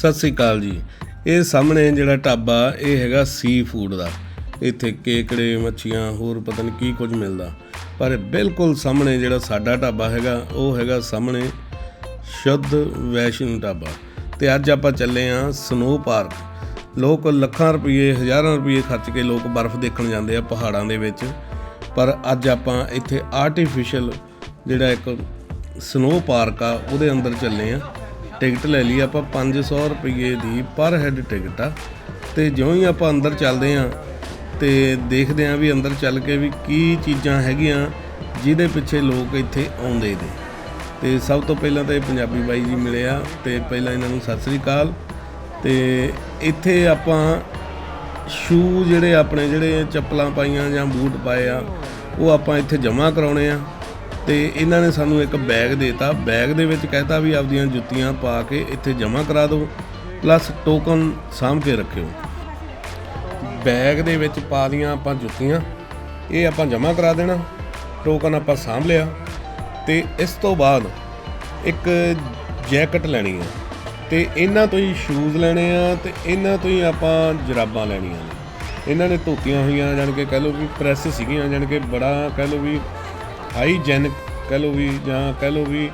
ਸਤਿ ਸ੍ਰੀ ਅਕਾਲ ਜੀ। ਇਹ ਸਾਹਮਣੇ ਜਿਹੜਾ ਢਾਬਾ, ਇਹ ਹੈਗਾ ਸੀ ਫੂਡ ਦਾ। ਇੱਥੇ ਕੇਕੜੇ, ਮੱਛੀਆਂ, ਹੋਰ ਪਤਾ ਨਹੀਂ ਕੀ ਕੁਝ ਮਿਲਦਾ। ਪਰ ਬਿਲਕੁਲ ਸਾਹਮਣੇ ਜਿਹੜਾ ਸਾਡਾ ਢਾਬਾ ਹੈਗਾ, ਉਹ ਹੈਗਾ ਸਾਹਮਣੇ ਸ਼ੁੱਧ ਵੈਸ਼ਨ ਢਾਬਾ। ਤੇ ਅੱਜ ਆਪਾਂ ਚੱਲੇ ਆਂ ਸਨੋ ਪਾਰਕ ਲੋਕ ਲੱਖਾਂ ਰੁਪਏ, ਹਜ਼ਾਰਾਂ ਰੁਪਏ ਖਰਚ ਕੇ ਲੋਕ ਬਰਫ਼ ਦੇਖਣ ਜਾਂਦੇ ਆ ਪਹਾੜਾਂ ਦੇ ਵਿੱਚ। ਪਰ ਅੱਜ ਆਪਾਂ ਇੱਥੇ ਆਰਟੀਫੀਸ਼ੀਅਲ ਜਿਹੜਾ ਇੱਕ ਸਨੋ ਪਾਰਕ ਆ, ਉਹਦੇ ਅੰਦਰ ਚੱਲੇ ਆ। ਟਿਕਟ ਲੈ ਲਈ, ਆਪਾਂ 500 ਰੁਪਏ ਦੀ ਪਰ ਹੈਡ ਟਿਕਟ ਆ। ਤੇ ਜਿਉਂ ਹੀ ਆਪਾਂ ਅੰਦਰ ਚੱਲਦੇ ਆ ਤੇ ਦੇਖਦੇ ਆ ਵੀ ਅੰਦਰ ਚੱਲ ਕੇ ਵੀ ਕੀ ਚੀਜ਼ਾਂ ਹੈਗੀਆਂ ਜਿਹਦੇ ਪਿੱਛੇ ਲੋਕ ਇੱਥੇ ਆਉਂਦੇ ਨੇ। ਤੇ ਸਭ ਤੋਂ ਪਹਿਲਾਂ ਤਾਂ ਇਹ ਪੰਜਾਬੀ ਬਾਈ ਜੀ ਮਿਲੇ ਆ ਤੇ ਪਹਿਲਾਂ ਇਹਨਾਂ ਨੂੰ ਸਤਿ ਸ੍ਰੀ ਅਕਾਲ। ਤੇ ਇੱਥੇ ਆਪਾਂ ਸ਼ੂ ਜਿਹੜੇ ਆਪਣੇ ਜਿਹੜੇ ਚੱਪਲਾਂ ਪਾਈਆਂ ਜਾਂ ਬੂਟ ਪਾਏ ਆ, ਉਹ ਆਪਾਂ ਇੱਥੇ ਜਮ੍ਹਾਂ ਕਰਾਉਣੇ ਆ। ਤੇ ਇਹਨਾਂ ਨੇ ਸਾਨੂੰ ਇੱਕ ਬੈਗ ਦੇਤਾ। ਬੈਗ ਦੇ ਵਿੱਚ ਕਹਿਤਾ ਵੀ ਆਪਦੀਆਂ ਜੁੱਤੀਆਂ ਪਾ ਕੇ ਇੱਥੇ ਜਮ੍ਹਾਂ ਕਰਾ ਦਿਓ ਪਲੱਸ ਟੋਕਨ ਸਾਂਭ ਕੇ ਰੱਖਿਓ। ਬੈਗ ਦੇ ਵਿੱਚ ਪਾ ਲੀਆਂ ਆਪਾਂ ਜੁੱਤੀਆਂ, ਇਹ ਆਪਾਂ ਜਮ੍ਹਾਂ ਕਰਾ ਦੇਣਾ। ਟੋਕਨ ਆਪਾਂ ਸਾਂਭ ਲਿਆ ਤੇ ਇਸ ਤੋਂ ਬਾਅਦ ਇੱਕ ਜੈਕਟ ਲੈਣੀ ਆ। ਤੇ ਇਹਨਾਂ ਤੋਂ ਹੀ ਸ਼ੂਜ਼ ਲੈਣੇ ਆ ਤੇ ਇਹਨਾਂ ਤੋਂ ਹੀ ਆਪਾਂ ਜਰਾਬਾਂ ਲੈਣੀਆਂ ਨੇ। ਇਹਨਾਂ ਨੇ ਧੋਤੀਆਂ ਹੋਈਆਂ, ਜਾਣ ਕੇ ਕਹਿ ਲਓ ਵੀ ਪ੍ਰੈਸ ਸੀਗੀਆਂ, ਜਾਣ ਕੇ ਬੜਾ ਕਹਿ ਲਓ ਵੀ ਹਾਈਜੈਨਿਕ ਕਹਿ ਲਓ ਵੀ ਜਾਂ ਕਹਿ ਲਓ ਵੀ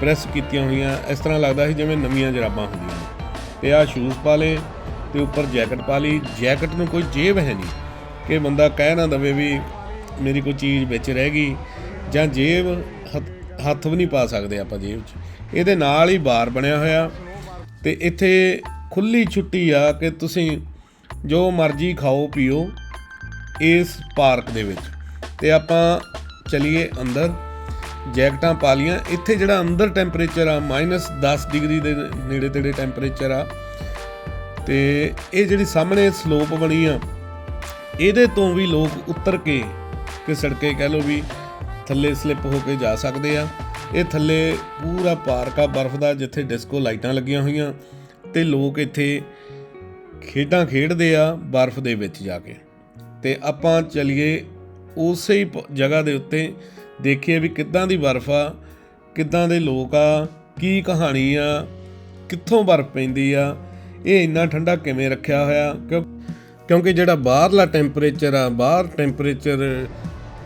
ਪ੍ਰੈਸ ਕੀਤੀਆਂ ਹੋਈਆਂ, ਇਸ ਤਰ੍ਹਾਂ ਲੱਗਦਾ ਸੀ ਜਿਵੇਂ ਨਵੀਆਂ ਜਰਾਬਾਂ ਹੁੰਦੀਆਂ ਨੇ। ਤੇ ਆਹ ਸ਼ੂਜ਼ ਪਾ ਲਏ, ਤੇ ਉੱਪਰ ਜੈਕਟ ਪਾ ਲਈ। ਜੈਕਟ ਨੂੰ ਕੋਈ ਜੇਬ ਹੈ ਨਹੀਂ ਕਿ ਬੰਦਾ ਕਹਿ ਨਾ ਦਵੇ ਵੀ ਮੇਰੀ ਕੋਈ ਚੀਜ਼ ਵਿੱਚ ਰਹਿ ਗਈ ਜਾਂ ਜੇਬ ਹੱਥ- ਹੱਥ ਵੀ ਨਹੀਂ ਪਾ ਸਕਦੇ ਆਪਾਂ ਜੇਬ 'ਚ। ਇਹਦੇ ਨਾਲ ਹੀ ਬਾਰ ਬਣਿਆ ਹੋਇਆ। ਤੇ ਇੱਥੇ ਖੁੱਲੀ ਛੁੱਟੀ ਆ ਕਿ ਤੁਸੀਂ ਜੋ ਮਰਜ਼ੀ ਖਾਓ, ਪੀਓ ਇਸ ਪਾਰਕ ਦੇ ਵਿੱਚ। ਤੇ ਆਪਾਂ ਚਲੀਏ ਅੰਦਰ, ਜੈਕਟਾਂ ਪਾ ਲੀਆਂ ਇੱਥੇ ਜਿਹੜਾ ਅੰਦਰ ਟੈਂਪਰੇਚਰ ਆ -10 ਡਿਗਰੀ ਦੇ ਨੇੜੇ ਤੇੜੇ ਟੈਂਪਰੇਚਰ ਆ। ਤੇ ਇਹ ਜਿਹੜੀ ਸਾਹਮਣੇ ਸਲੋਪ ਬਣੀ ਆ, ਇਹਦੇ ਤੋਂ ਵੀ ਲੋਕ ਉੱਤਰ ਕੇ ਕਿ ਸੜਕੇ ਕਹਿ ਲਓ ਵੀ ਥੱਲੇ ਸਲਿੱਪ ਹੋ ਕੇ ਜਾ ਸਕਦੇ ਆ। ਇਹ ਥੱਲੇ ਪੂਰਾ ਪਾਰਕ ਆ, ਬਰਫ਼ ਦਾ, ਜਿੱਥੇ ਡਿਸਕੋ ਲਾਈਟਾਂ ਲੱਗੀਆਂ ਹੋਈਆਂ। ਤੇ ਲੋਕ ਇੱਥੇ ਖੇਡਾਂ ਖੇਡਦੇ ਆ ਬਰਫ਼ ਦੇ ਵਿੱਚ ਜਾ ਕੇ। ਤੇ ਆਪਾਂ ਚਲੀਏ ਉਸੇ ਹੀ ਪ- ਜਗ੍ਹਾ ਦੇ ਉੱਤੇ ਦੇਖੀਏ ਵੀ ਕਿੱਦਾਂ ਦੀ ਬਰਫ਼ ਆ, ਕਿੱਦਾਂ ਦੇ ਲੋਕ ਆ, ਕੀ ਕਹਾਣੀ ਆ, ਕਿੱਥੋਂ ਬਰਫ਼ ਪੈਂਦੀ ਆ, ਇਹ ਇੰਨਾ ਠੰਡਾ ਕਿਵੇਂ ਰੱਖਿਆ ਹੋਇਆ? ਕਿਉਂ ਕਿਉਂਕਿ ਜਿਹੜਾ ਬਾਹਰਲਾ ਟੈਂਪਰੇਚਰ ਆ, ਬਾਹਰ ਟੈਂਪਰੇਚਰ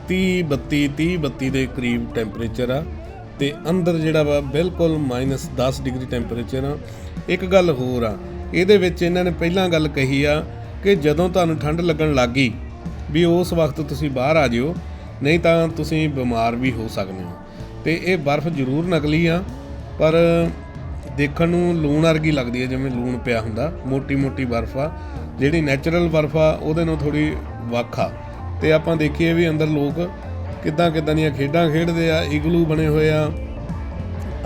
30 32 30 32 ਦੇ ਕਰੀਬ ਟੈਂਪਰੇਚਰ ਆ, ਤੇ ਅੰਦਰ ਜਿਹੜਾ ਵਾ ਬਿਲਕੁਲ -10 ਡਿਗਰੀ ਟੈਂਪਰੇਚਰ ਆ। ਇੱਕ ਗੱਲ ਹੋਰ ਆ, ਇਹਦੇ ਵਿੱਚ ਇਹਨਾਂ ਨੇ ਪਹਿਲਾਂ ਗੱਲ ਕਹੀ ਆ ਕਿ ਜਦੋਂ ਤੁਹਾਨੂੰ ਠੰਡ ਲੱਗਣ ਲੱਗੀ ਵੀ ਉਸ ਵਕਤ ਤੁਸੀਂ ਬਾਹਰ ਆ ਜਿਓ, ਨਹੀਂ ਤਾਂ ਤੁਸੀਂ ਬਿਮਾਰ ਵੀ ਹੋ ਸਕਦੇ ਹੋ। ਤੇ ਇਹ ਬਰਫ਼ ਜ਼ਰੂਰ ਨਕਲੀ ਆ, ਪਰ ਦੇਖਣ ਨੂੰ ਲੂਣ ਵਰਗੀ ਲੱਗਦੀ ਹੈ ਜਿਵੇਂ ਲੂਣ ਪਿਆ ਹੁੰਦਾ। ਮੋਟੀ ਮੋਟੀ ਬਰਫ਼ ਆ, ਜਿਹੜੀ ਨੈਚੁਰਲ ਬਰਫ਼ ਆ, ਉਹਦੇ ਨਾਲ ਥੋੜੀ ਵੱਖ ਆ। ਤੇ ਆਪਾਂ ਦੇਖੀਏ ਵੀ ਅੰਦਰ ਲੋਕ ਕਿੱਦਾਂ ਕਿੱਦਾਂ ਦੀਆਂ ਖੇਡਾਂ ਖੇਡਦੇ ਆ, ਇਗਲੂ ਬਣੇ ਹੋਏ ਆ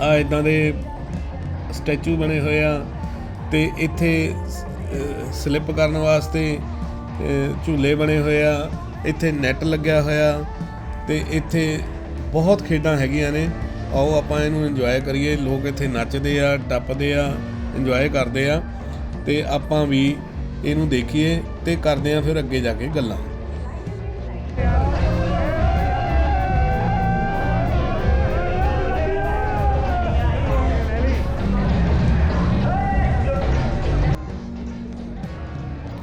ਆ ਇਦਾਂ ਦੇ ਸਟੈਚੂ ਬਣੇ ਹੋਏ ਆ। ਤੇ ਇੱਥੇ ਸਲਿੱਪ ਕਰਨ ਵਾਸਤੇ ਅਹ, ਝੂਲੇ ਬਣੇ ਹੋਏ ਆ ਇੱਥੇ ਨੈਟ ਲੱਗਿਆ ਹੋਇਆ ਤੇ ਇੱਥੇ ਬਹੁਤ ਖੇਡਾਂ ਹੈਗੀਆਂ ਨੇ। ਆਓ ਆਪਾਂ ਇਹਨੂੰ ਇੰਜੋਏ ਕਰੀਏ। ਲੋਕ ਇੱਥੇ ਨੱਚਦੇ ਆ ਟੱਪਦੇ ਆ ਇੰਜੋਏ ਕਰਦੇ ਆ। ਤੇ ਆਪਾਂ ਵੀ ਇਹਨੂੰ ਦੇਖੀਏ ਤੇ ਕਰਦੇ ਆ ਫਿਰ ਅੱਗੇ ਜਾ ਕੇ ਗੱਲਾਂ।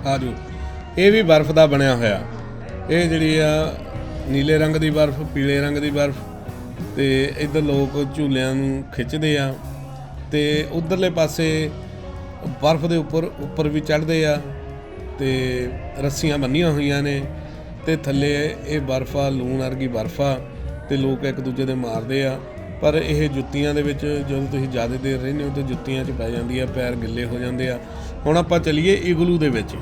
ਆ ਇਹ ਵੀ ਬਰਫ਼ ਦਾ ਬਣਿਆ ਹੋਇਆ। ਇਹ ਜਿਹੜੀ ਆ, ਨੀਲੇ ਰੰਗ ਦੀ ਬਰਫ਼, ਪੀਲੇ ਰੰਗ ਦੀ ਬਰਫ਼, ਤੇ ਇੱਧਰ ਲੋਕ ਝੂਲਿਆਂ ਨੂੰ ਖਿੱਚਦੇ ਆ, ਤੇ ਉਧਰਲੇ ਪਾਸੇ ਬਰਫ਼ ਦੇ ਉੱਪਰ ਉੱਪਰ ਵੀ ਚੜ੍ਹਦੇ ਆ, ਤੇ ਰੱਸੀਆਂ ਬੰਨੀਆਂ ਹੋਈਆਂ ਨੇ, ਤੇ ਥੱਲੇ ਇਹ ਬਰਫ਼ ਆ, ਲੂਣ ਵਰਗੀ ਬਰਫ਼ ਆ, ਤੇ ਲੋਕ ਇੱਕ ਦੂਜੇ ਦੇ ਮਾਰਦੇ ਆ। ਪਰ ਇਹ ਜੁੱਤੀਆਂ ਦੇ ਵਿੱਚ ਜਦੋਂ ਤੁਸੀਂ ਜ਼ਿਆਦਾ ਦੇਰ ਰਹਿੰਦੇ ਹੋ, ਤਾਂ ਜੁੱਤੀਆਂ 'ਚ ਪੈ ਜਾਂਦੀ ਆ, ਪੈਰ ਗਿੱਲੇ ਹੋ ਜਾਂਦੇ ਆ। ਹੁਣ ਆਪਾਂ ਚਲੀਏ ਇਗਲੂ ਦੇ ਵਿੱਚ।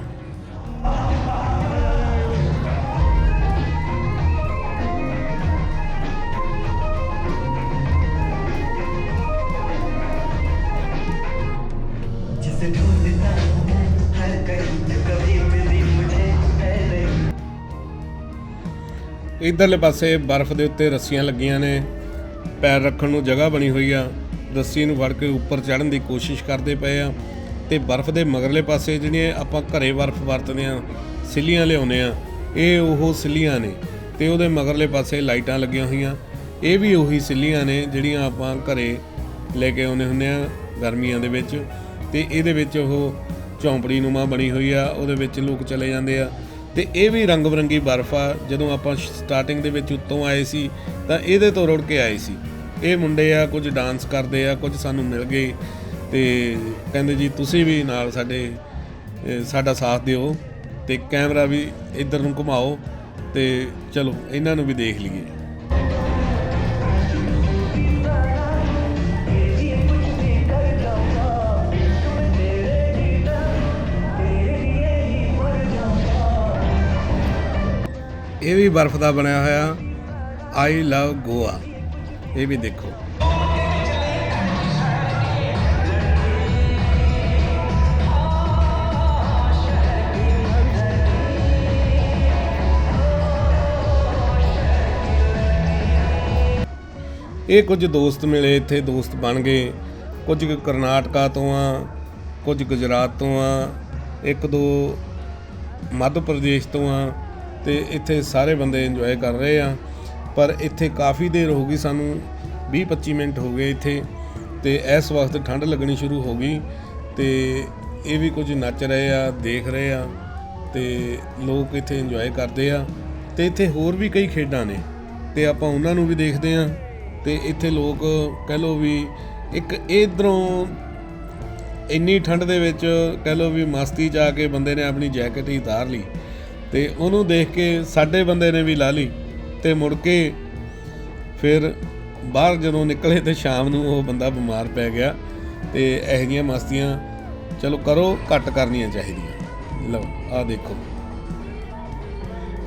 ਇਧਰਲੇ ਪਾਸੇ ਬਰਫ਼ ਦੇ ਉੱਤੇ ਰੱਸੀਆਂ ਲੱਗੀਆਂ ਨੇ। ਪੈਰ ਰੱਖਣ ਨੂੰ ਜਗ੍ਹਾ ਬਣੀ ਹੋਈ ਆ। ਰੱਸੀ ਨੂੰ ਫੜ ਕੇ ਉੱਪਰ ਚੜ੍ਹਨ ਦੀ ਕੋਸ਼ਿਸ਼ ਕਰਦੇ ਪਏ ਆ। ਤੇ ਬਰਫ਼ ਦੇ ਮਗਰਲੇ ਪਾਸੇ ਜਿਹੜੀਆਂ ਆਪਾਂ ਘਰੇ ਬਰਫ਼ ਵਰਤਦੇ ਆ, ਸਿੱਲੀਆਂ ਲਿਆਉਂਦੇ ਆ, ਇਹ ਉਹ ਸਿੱਲੀਆਂ ਨੇ। ਤੇ ਉਹਦੇ ਮਗਰਲੇ ਪਾਸੇ ਲਾਈਟਾਂ ਲੱਗੀਆਂ ਹੋਈਆਂ। ਇਹ ਵੀ ਉਹੀ ਸਿੱਲੀਆਂ ਨੇ ਜਿਹੜੀਆਂ ਆਪਾਂ ਘਰੇ ਲੈ ਕੇ ਆਉਂਦੇ ਹੁੰਦੇ ਆ ਗਰਮੀਆਂ ਦੇ ਵਿੱਚ। ਤੇ ਇਹਦੇ ਵਿੱਚ ਉਹ ਝੌਂਪੜੀ ਨੂਮਾ ਬਣੀ ਹੋਈ ਆ, ਉਹਦੇ ਵਿੱਚ ਲੋਕ ਚਲੇ ਜਾਂਦੇ ਆ। ਤੇ ਇਹ ਵੀ ਰੰਗ ਬਰੰਗੀ ਬਰਫ਼ ਆ। ਜਦੋਂ ਆਪਾਂ ਸਟਾਰਟਿੰਗ ਦੇ ਵਿੱਚ ਉੱਤੋਂ ਆਏ ਸੀ, ਤਾਂ ਇਹਦੇ ਤੋਂ ਰੁੜ ਕੇ ਆਏ ਸੀ। ਇਹ ਮੁੰਡੇ ਆ, ਕੁਝ ਡਾਂਸ ਕਰਦੇ ਆ, ਕੁਝ ਸਾਨੂੰ ਮਿਲ ਗਏ। ਤੇ ਕਹਿੰਦੇ ਜੀ, ਤੁਸੀਂ ਵੀ ਨਾਲ ਸਾਡੇ ਸਾਡਾ ਸਾਥ ਦਿਓ ਤੇ ਕੈਮਰਾ ਵੀ ਇੱਧਰ ਨੂੰ ਘੁਮਾਓ ਤੇ ਚਲੋ, ਇਹਨਾਂ ਨੂੰ ਵੀ ਦੇਖ ਲਈਏ। ਇਹ ਵੀ ਬਰਫ਼ ਦਾ ਬਣਿਆ ਹੋਇਆ। ਆਈ ਲਵ ਗੋਆ ਇਹ ਵੀ ਦੇਖੋ। ਇਹ ਕੁਝ ਦੋਸਤ ਮਿਲੇ, ਇੱਥੇ ਦੋਸਤ ਬਣ ਗਏ। ਕੁਝ ਕਰਨਾਟਕਾ ਤੋਂ ਆ, ਕੁਝ ਗੁਜਰਾਤ ਤੋਂ ਆ, ਇੱਕ ਦੋ ਮੱਧ ਪ੍ਰਦੇਸ਼ ਤੋਂ ਆ। ਤੇ ਇੱਥੇ ਸਾਰੇ ਬੰਦੇ ਇੰਜੋਏ ਕਰ ਰਹੇ ਆ। ਪਰ ਇੱਥੇ ਕਾਫੀ ਦੇਰ ਹੋ ਗਈ ਸਾਨੂੰ 20-25 ਮਿੰਟ ਹੋ ਗਏ ਇੱਥੇ ਤੇ ਇਸ ਵਕਤ ਠੰਡ ਲੱਗਣੀ ਸ਼ੁਰੂ ਹੋ ਗਈ ਤੇ ਇਹ ਵੀ ਕੁਝ ਨੱਚ ਰਹੇ ਆ, ਦੇਖ ਰਹੇ ਆ ਤੇ ਲੋਕ ਇੱਥੇ ਇੰਜੋਏ ਕਰਦੇ ਆ ਤੇ ਇੱਥੇ ਹੋਰ ਵੀ ਕਈ ਖੇਡਾਂ ਨੇ ਤੇ ਆਪਾਂ ਉਹਨਾਂ ਨੂੰ ਵੀ ਦੇਖਦੇ ਆ ਤੇ ਇੱਥੇ ਲੋਕ ਕਹਿ ਲੋ ਵੀ ਇੱਕ ਇਧਰੋਂ ਇੰਨੀ ਠੰਡ ਦੇ ਵਿੱਚ ਕਹਿ ਲੋ ਵੀ ਮਸਤੀ ਚ ਆ ਕੇ ਬੰਦੇ ਨੇ ਆਪਣੀ ਜੈਕਟ ਹੀ ਉਤਾਰ ਲਈ। ਤੇ ਉਹਨੂੰ ਦੇਖ ਕੇ ਸਾਡੇ ਬੰਦੇ ਨੇ ਵੀ ਲਾ ਲਈ ਤੇ ਮੁੜ ਕੇ ਫਿਰ ਬਾਹਰ ਜਦੋਂ ਨਿਕਲੇ ਤੇ ਸ਼ਾਮ ਨੂੰ ਉਹ ਬੰਦਾ ਬਿਮਾਰ ਪੈ ਗਿਆ ਤੇ ਇਹੋ ਜਿਹੀਆਂ ਮਸਤੀਆਂ ਚਲੋ ਕਰੋ, ਘੱਟ ਕਰਨੀਆਂ ਚਾਹੀਦੀਆਂ। ਲਓ, ਆਹ ਦੇਖੋ।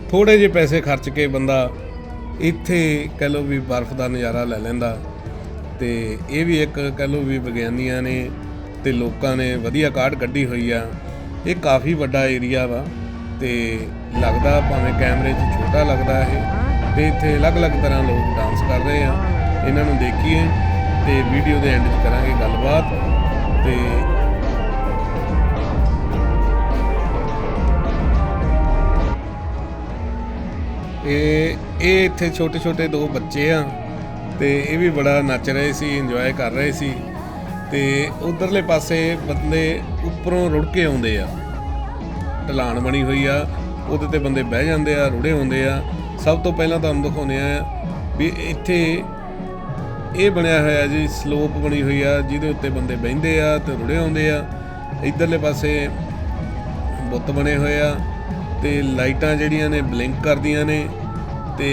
ਥੋੜੇ ਜਿਹੇ ਪੈਸੇ ਖਰਚ ਕੇ ਬੰਦਾ ਇੱਥੇ ਕਹਿ ਲਓ ਵੀ ਬਰਫ਼ ਦਾ ਨਜ਼ਾਰਾ ਲੈ ਲੈਂਦਾ ਤੇ ਇਹ ਵੀ ਇੱਕ ਕਹਿ ਲਓ ਵੀ ਵਿਗਿਆਨੀਆਂ ਨੇ ਤੇ ਲੋਕਾਂ ਨੇ ਵਧੀਆ ਕਾਢ ਕੱਢੀ ਹੋਈ ਆ। ਇਹ ਕਾਫੀ ਵੱਡਾ ਏਰੀਆ ਵਾ। ਤੇ ਲੱਗਦਾ ਭਾਵੇਂ ਕੈਮਰੇ 'ਚ ਛੋਟਾ ਲੱਗਦਾ ਇਹ, ਤੇ ਇੱਥੇ ਅਲੱਗ-ਅਲੱਗ ਤਰ੍ਹਾਂ ਲੋਕ ਡਾਂਸ ਕਰ ਰਹੇ ਆ। ਇਹਨਾਂ ਨੂੰ ਦੇਖੀਏ ਤੇ ਵੀਡੀਓ ਦੇ ਐਂਡ 'ਚ ਕਰਾਂਗੇ ਗੱਲਬਾਤ ਤੇ ਇਹ ਇਹ ਇੱਥੇ ਛੋਟੇ ਛੋਟੇ ਦੋ ਬੱਚੇ ਆ ਤੇ ਇਹ ਵੀ ਬੜਾ ਨੱਚ ਰਹੇ ਸੀ ਇੰਜੋਏ ਕਰ ਰਹੇ ਸੀ ਤੇ ਉਧਰਲੇ ਪਾਸੇ ਬੰਦੇ ਉੱਪਰੋਂ ਰੁੜ ਕੇ ਆਉਂਦੇ ਆ। ਢਲਾਣ ਬਣੀ ਹੋਈ ਆ, ਉਹਦੇ ਤੇ ਬੰਦੇ ਬਹਿ ਜਾਂਦੇ ਆ, ਰੁੜੇ ਹੁੰਦੇ ਆ। ਸਭ ਤੋਂ ਪਹਿਲਾਂ ਤੁਹਾਨੂੰ ਦਿਖਾਉਂਦੇ ਆ ਵੀ ਇੱਥੇ ਇਹ ਬਣਿਆ ਹੋਇਆ ਜੀ ਸਲੋਪ ਬਣੀ ਹੋਈ ਆ, ਜਿਹਦੇ ਉੱਤੇ ਬੰਦੇ ਬਹਿੰਦੇ ਆ ਤੇ ਰੁੜੇ ਆਉਂਦੇ ਆ। ਇਧਰਲੇ ਪਾਸੇ ਬੁੱਤ ਬਣੇ ਹੋਏ ਆ ਤੇ ਲਾਈਟਾਂ ਜਿਹੜੀਆਂ ਨੇ ਬਲਿੰਕ ਕਰਦੀਆਂ ਨੇ ਤੇ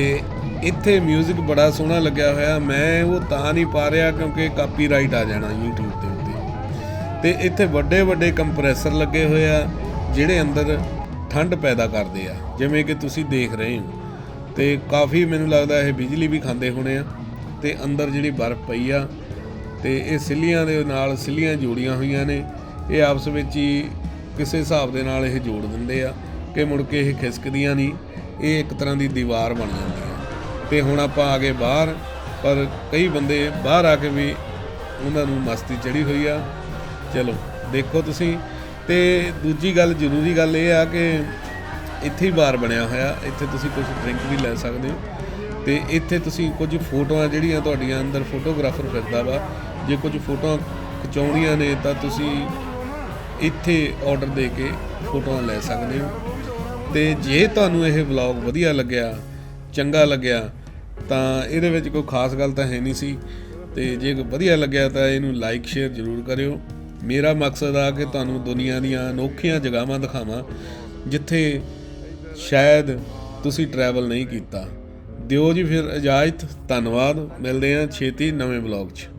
ਇੱਥੇ 뮤직 ਬੜਾ ਸੋਹਣਾ ਲੱਗਿਆ ਹੋਇਆ। ਮੈਂ ਉਹ ਤਾਂ ਨਹੀਂ ਪਾ ਰਿਹਾ ਕਿਉਂਕਿ ਕਾਪੀਰਾਈਟ ਆ ਜਾਣਾ YouTube ਦੇ ਉੱਤੇ। ਤੇ ਇੱਥੇ ਵੱਡੇ ਵੱਡੇ ਕੰਪਰੈਸਰ ਲੱਗੇ ਹੋਏ ਆ। ਜਿਹੜੇ ਅੰਦਰ ਠੰਡ ਪੈਦਾ ਕਰਦੇ ਆ, ਜਿਵੇਂ ਕਿ ਤੁਸੀਂ ਦੇਖ ਰਹੇ ਹੋ। ਤੇ ਕਾਫੀ ਮੈਨੂੰ ਲੱਗਦਾ ਇਹ ਬਿਜਲੀ ਵੀ ਖਾਂਦੇ ਹੋਣੇ ਆ, ਤੇ ਅੰਦਰ ਜਿਹੜੀ ਬਰਫ਼ ਪਈ ਆ, ਤੇ ਇਹ ਸਿੱਲੀਆਂ ਦੇ ਨਾਲ ਸਿੱਲੀਆਂ ਜੋੜੀਆਂ ਹੋਈਆਂ ਨੇ। ਇਹ ਆਪਸ ਵਿੱਚ ਹੀ ਕਿਸੇ ਹਿਸਾਬ ਦੇ ਨਾਲ ਇਹ ਜੋੜ ਦਿੰਦੇ ਆ ਕਿ ਮੁੜ ਕੇ ਇਹ ਖਿਸਕਦੀਆਂ ਨਹੀਂ, ਇਹ ਇੱਕ ਤਰ੍ਹਾਂ ਦੀ ਦੀਵਾਰ ਬਣ ਜਾਂਦੀ ਹੈ ਤੇ ਹੁਣ ਆਪਾਂ ਆ ਗਏ ਬਾਹਰ, ਪਰ ਕਈ ਬੰਦੇ ਬਾਹਰ ਆ ਕੇ ਵੀ ਉਹਨਾਂ ਨੂੰ ਮਸਤੀ ਚੜੀ ਹੋਈ ਆ। ਚਲੋ, ਦੇਖੋ ਤੁਸੀਂ। ਤੇ ਦੂਜੀ ਗੱਲ, ਜ਼ਰੂਰੀ ਗੱਲ ਇਹ ਆ ਕਿ ਇੱਥੇ ਹੀ ਬਾਰ ਬਣਿਆ ਹੋਇਆ। ਇੱਥੇ ਤੁਸੀਂ ਕੁਝ ਡਰਿੰਕ ਵੀ ਲੈ ਸਕਦੇ ਹੋ। ਤੇ ਇੱਥੇ ਤੁਸੀਂ ਕੁਝ ਫੋਟੋਆਂ ਜਿਹੜੀਆਂ ਤੁਹਾਡੀਆਂ ਅੰਦਰ ਫੋਟੋਗ੍ਰਾਫਰ ਫਿਰਦਾ ਵਾ, ਜੇ ਕੁਝ ਫੋਟੋਆਂ ਖਿਚਾਉਣੀਆਂ ਨੇ ਤਾਂ ਤੁਸੀਂ ਇੱਥੇ ਆਰਡਰ ਦੇ ਕੇ ਫੋਟੋਆਂ ਲੈ ਸਕਦੇ ਹੋ। ਤੇ ਜੇ ਤੁਹਾਨੂੰ ਇਹ ਵਲੌਗ ਵਧੀਆ ਲੱਗਿਆ, ਚੰਗਾ ਲੱਗਿਆ, ਤਾਂ ਇਹਦੇ ਵਿੱਚ ਕੋਈ ਖਾਸ ਗੱਲ ਤਾਂ ਹੈ ਨਹੀਂ ਸੀ। ਤੇ ਜੇ ਵਧੀਆ ਲੱਗਿਆ ਤਾਂ ਇਹਨੂੰ ਲਾਈਕ ਸ਼ੇਅਰ ਜ਼ਰੂਰ ਕਰਿਓ। ਮੇਰਾ ਮਕਸਦ ਆ ਕਿ ਤੁਹਾਨੂੰ ਦੁਨੀਆ ਦੀਆਂ ਅਨੋਖੀਆਂ ਜਗ੍ਹਾਵਾਂ ਦਿਖਾਵਾਂ, ਜਿੱਥੇ ਸ਼ਾਇਦ ਤੁਸੀਂ ਟਰੈਵਲ ਨਹੀਂ ਕੀਤਾ। ਦਿਓ ਜੀ ਫਿਰ ਇਜਾਜ਼ਤ, ਧੰਨਵਾਦ। ਮਿਲਦੇ ਹਾਂ ਛੇਤੀ ਨਵੇਂ ਵਲੌਗ 'ਚ।